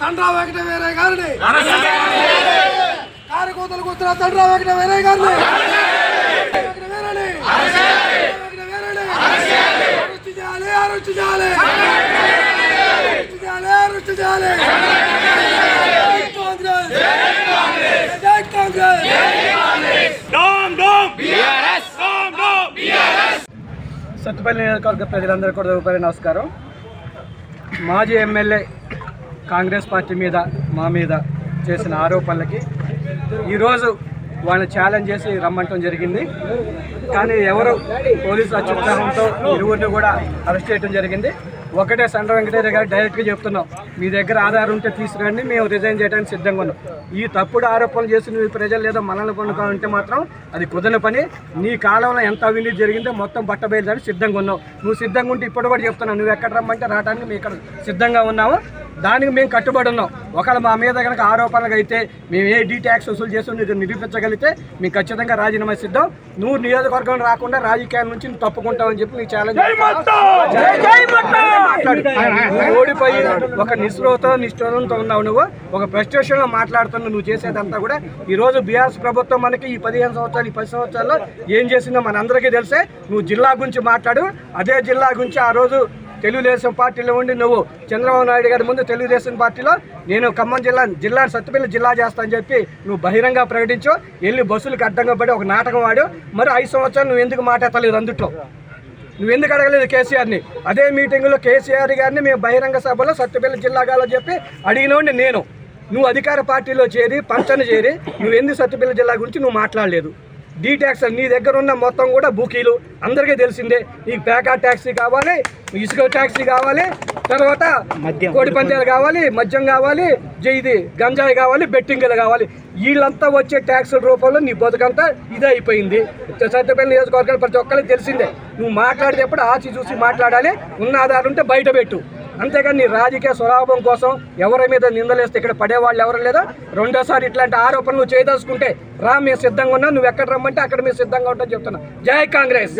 తండ్రా వెంకట వీరయ్య గారిని. కారకూతలకు వస్తున్న చంద్రా వెంకట వీరయ్య గారిని. సత్తుపల్లి నియోజకవర్గ ప్రజలందరూ కూడా నమస్కారం. మాజీ ఎమ్మెల్యే కాంగ్రెస్ పార్టీ మీద మా మీద చేసిన ఆరోపణలకి ఈరోజు వాళ్ళని ఛాలెంజ్ చేసి రమ్మంటం జరిగింది. కానీ ఎవరు పోలీసు అత్యుత్సాహంతో ఇరువురిని కూడా అరెస్ట్ చేయడం జరిగింది. ఒకటే సండ్ర వెంకటేశ్వర గారు డైరెక్ట్గా చెప్తున్నాం మీ దగ్గర ఆధారం ఉంటే తీసుకురండి మేము రిజైన్ చేయడానికి సిద్ధంగా ఉన్నాం. ఈ తప్పుడు ఆరోపణలు చేసి నువ్వు ప్రజలు లేదా మనల్ని కొనుక్కోవాలంటే మాత్రం అది కుదరని పని. నీ కాలంలో ఎంత అవినీతి జరిగిందో మొత్తం బట్ట సిద్ధంగా ఉన్నావు. నువ్వు సిద్ధంగా ఉంటే ఇప్పుడు కూడా చెప్తున్నావు నువ్వు ఎక్కడ రమ్మంటే రావడానికి మేము ఇక్కడ సిద్ధంగా ఉన్నాము. దానికి మేము కట్టుబడి ఉన్నాం. ఒకవేళ మా మీద కనుక ఆరోపణలు అయితే మేము ఏ డీ ట్యాక్స్ వసూలు చేసి నీకు నిరూపించగలిగితే మేము ఖచ్చితంగా రాజీనామా సిద్ధం నువ్వు నియోజకవర్గం రాకుండా రాజకీయాల నుంచి నువ్వు తప్పుకుంటావని చెప్పి నీకు ఛాలెంజ్ ఓడిపోయి ఒక నిస్రోతో నిష్ఠూరంతో ఉన్నావు నువ్వు. ఒక ఫ్రస్ట్రేషన్లో మాట్లాడుతున్నావు నువ్వు చేసేదంతా కూడా. ఈ రోజు బీఆర్ఎస్ ప్రభుత్వం మనకి ఈ పదిహేను సంవత్సరాలు ఈ పది సంవత్సరాల్లో ఏం చేసిందో మనందరికీ తెలిసే. నువ్వు జిల్లా గురించి మాట్లాడు. అదే జిల్లా గురించి ఆ రోజు తెలుగుదేశం పార్టీలో ఉండి నువ్వు చంద్రబాబు నాయుడు గారి ముందు తెలుగుదేశం పార్టీలో నేను ఖమ్మం జిల్లా జిల్లా సత్తుపల్లి జిల్లా చేస్తానని చెప్పి నువ్వు బహిరంగ ప్రకటించు. వెళ్ళి బస్సులకు అడ్డంగా పడి ఒక నాటకం ఆడు. మరి ఐదు సంవత్సరాలు నువ్వు ఎందుకు మాట్లాడలేదు అందుట్లో? నువ్వు ఎందుకు అడగలేదు కేసీఆర్ని? అదే మీటింగ్లో కేసీఆర్ గారిని మేము బహిరంగ సభలో సత్తుపల్లి జిల్లాగాలో చెప్పి అడిగినోండి నేను. నువ్వు అధికార పార్టీలో చేరి పంచన చేరి నువ్వు ఎందుకు సత్తుపల్లి జిల్లా గురించి నువ్వు మాట్లాడలేదు? డీ ట్యాక్స్ నీ దగ్గర ఉన్న మొత్తం కూడా బుకీలు. అందరికీ తెలిసిందే నీకు పేకా ట్యాక్సీ కావాలి ఇసుక ట్యాక్సీ కావాలి తర్వాత కోడి పందాలు కావాలి మద్యం కావాలి జై ఇది గంజాయి కావాలి బెట్టింగ్లు కావాలి. వీళ్ళంతా వచ్చే ట్యాక్స్ రూపంలో నీ బతుకంతా ఇదే అయిపోయింది. సత్యపల్లి నియోజకవర్గాలు ప్రతి ఒక్కరికి తెలిసిందే నువ్వు మాట్లాడేటప్పుడు ఆచి చూసి మాట్లాడాలి ఉన్న ఆధారం ఉంటే బయట పెట్టు. అంతేగాని నీ రాజకీయ స్వలాభం కోసం ఎవరి మీద నిందలేస్తే ఇక్కడ పడేవాళ్ళు ఎవరు లేదా? రెండోసారి ఇట్లాంటి ఆరోపణలు నువ్వు చేయదలుచుకుంటే రా మేము సిద్ధంగా ఉన్నా. నువ్వు ఎక్కడ రమ్మంటే అక్కడ మేము సిద్ధంగా ఉంటా చెప్తున్నా. జై కాంగ్రెస్!